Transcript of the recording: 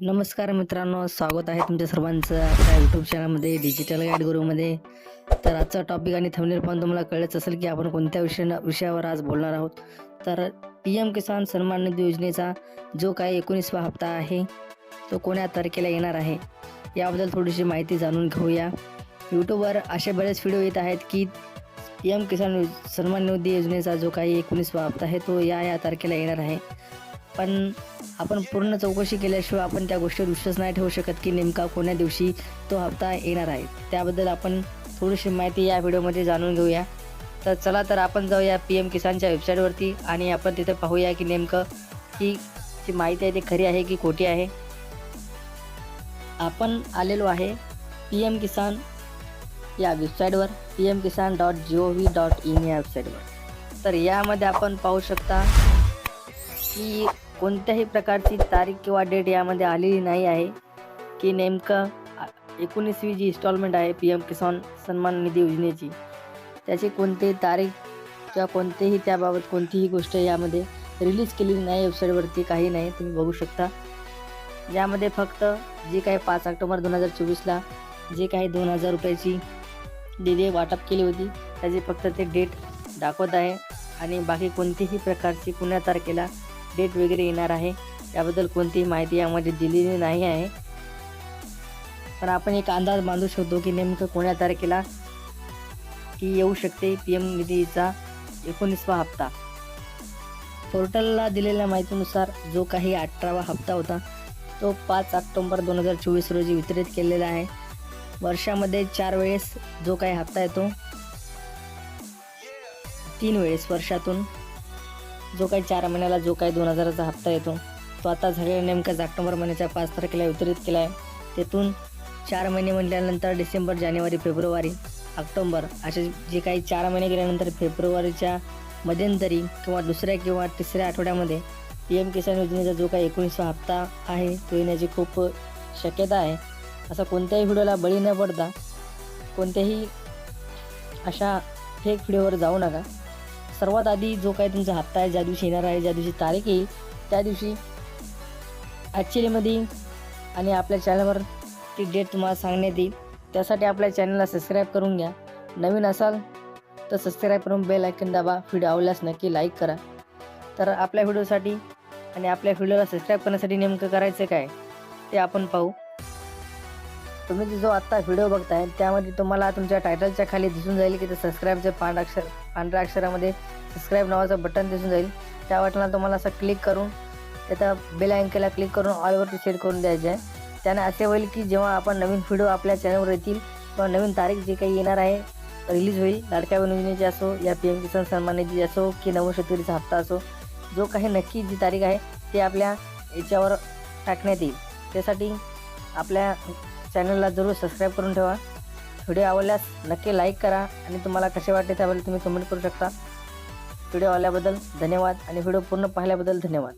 नमस्कार मित्रांनो स्वागत आहे तुमच्या सर्वांचं आपल्या यूट्यूब चॅनलमध्ये डिजिटल गाईड गुरुमध्ये तर आजचा टॉपिक आणि थंबनेल पण तुम्हाला कळलंच असेल की आपण कोणत्या विषय विषयावर आज बोलणार आहोत. तर पी एम किसान सन्मान निधी योजनेचा जो काही एकोणीसवा हप्ता आहे तो कोण्या तारखेला येणार आहे याबद्दल थोडीशी माहिती जाणून घेऊया. यूट्यूबवर असे बरेच व्हिडिओ येत आहेत की पी एम किसान सन्मान निधी योजनेचा जो काही एकोणीसवा हप्ता आहे तो या या तारखेला येणार आहे. पण आपण पूर्ण चौकशी केल्याशिवाय आपण त्या गोष्टीवर विश्वास नाही ठेवू शकत की नेमका कोण्या दिवशी तो हप्ता येणार आहे. त्याबद्दल आपण थोडीशी माहिती या व्हिडिओमध्ये जाणून घेऊया. तर चला तर आपण जाऊया पी एम किसानच्या वेबसाईटवरती आणि आपण तिथं पाहूया की नेमकं ही जी माहिती आहे ती खरी आहे की खोटी आहे. आपण आलेलो आहे पी एम किसान या वेबसाईटवर P M Kisan dot G O V dot in या वेबसाईटवर. तर यामध्ये आपण पाहू शकता की कोणत्याही प्रकारची तारीख किंवा डेट यामध्ये आलेली नाही आहे की नेमकं एकोणीसवी जी इन्स्टॉलमेंट आहे पी एम किसान सन्मान निधी योजनेची त्याची कोणतीही तारीख किंवा कोणतेही त्याबाबत कोणतीही गोष्ट यामध्ये रिलीज केलेली नाही वेबसाईटवरती काही नाही तुम्ही बघू शकता. यामध्ये फक्त जे काही पाच ऑक्टोबर दोन हजार चोवीसला जे काही दोन हजार रुपयाची निधी वाटप केली होती त्याची फक्त ते डेट दाखवत आहे. आणि बाकी कोणतीही प्रकारची पुण्या तारखेला डेट वगैरे येणार आहे. त्याबद्दल कोणतीही माहिती यामध्ये दिलेली नाही आहे. पण आपण एक अंदाज बांधू शकतो की नेमकं कोण्या तारखेला की येऊ शकते पी एम निधीचा एकोणीसवा हप्ता. पोर्टलला दिलेल्या माहितीनुसार जो काही अठरावा हप्ता होता तो पाच ऑक्टोंबर दोन हजार चोवीस रोजी वितरित केलेला आहे. वर्षामध्ये चार वेळेस जो काही हप्ता येतो तीन वेळेस वर्षातून. जो काही चार महिन्याला जो काही दोन हजाराचा हप्ता येतो तो आता झालेला नेमका ऑक्टोबर महिन्याच्या पाच तारखेला वितरित केला आहे तेथून चार महिने म्हटल्यानंतर डिसेंबर जानेवारी फेब्रुवारी ऑक्टोबर असे जे काही चार महिने गेल्यानंतर फेब्रुवारीच्या मध्यंतरी किंवा दुसऱ्या किंवा तिसऱ्या आठवड्यामध्ये पी एम किसान योजनेचा जो काही एकोणीसवा हप्ता आहे तो येण्याची खूप शक्यता आहे. असा कोणत्याही व्हिडिओला बळी न पडता कोणत्याही अशा फेक व्हिडिओवर जाऊ नका. सर्वात आधी जो काही तुमचा हप्ता आहे ज्या दिवशी येणार आहे ज्या दिवशी तारीख येईल त्या दिवशी ॲक्च्युलीमध्ये आणि आपल्या चॅनलवर ती डेट तुम्हाला सांगण्यात येईल. त्यासाठी आपल्या चॅनलला सबस्क्राईब करून घ्या. नवीन असाल तर सबस्क्राईब करून बेल ऐकन दाबा. व्हिडिओ आवडल्यास नक्की लाईक करा. तर आपल्या व्हिडिओसाठी आणि आपल्या व्हिडिओला सबस्क्राईब करण्यासाठी नेमकं करायचं काय ते आपण पाहू. तुम्ही जो आत्ता व्हिडिओ बघताय त्यामध्ये तुम्हाला तुमच्या टायटलच्या खाली दिसून जाईल की ते सबस्क्राईबचे पांढराक्षर अक्षर पांढऱ्या अक्षरामध्ये सबस्क्राईब नावाचं बटन दिसून जाईल. त्या बटनला तुम्हाला असं क्लिक करून त्याचा बेल अँकेला क्लिक करून ऑलवरती सेट करून द्यायचं आहे. त्याने असे होईल की जेव्हा आपण नवीन व्हिडिओ आपल्या चॅनलवर येतील किंवा नवीन तारीख जे काही येणार आहे रिलीज होईल. लाडक्या बहीण योजनेची असो या पी एम किसान सन्मान निधी असो की नवशतुरीचा हप्ता असो जो काही नक्की जी तारीख आहे ते आपल्या याच्यावर टाकण्यात येईल. त्यासाठी आपल्या चॅनलला जरूर सबस्क्राईब करून ठेवा. व्हिडिओ आवडल्यास नक्की लाईक करा आणि तुम्हाला कसे वाटते त्याबद्दल तुम्ही कमेंट करू शकता. व्हिडिओ आल्याबद्दल धन्यवाद आणि व्हिडिओ पूर्ण पाहिल्याबद्दल धन्यवाद.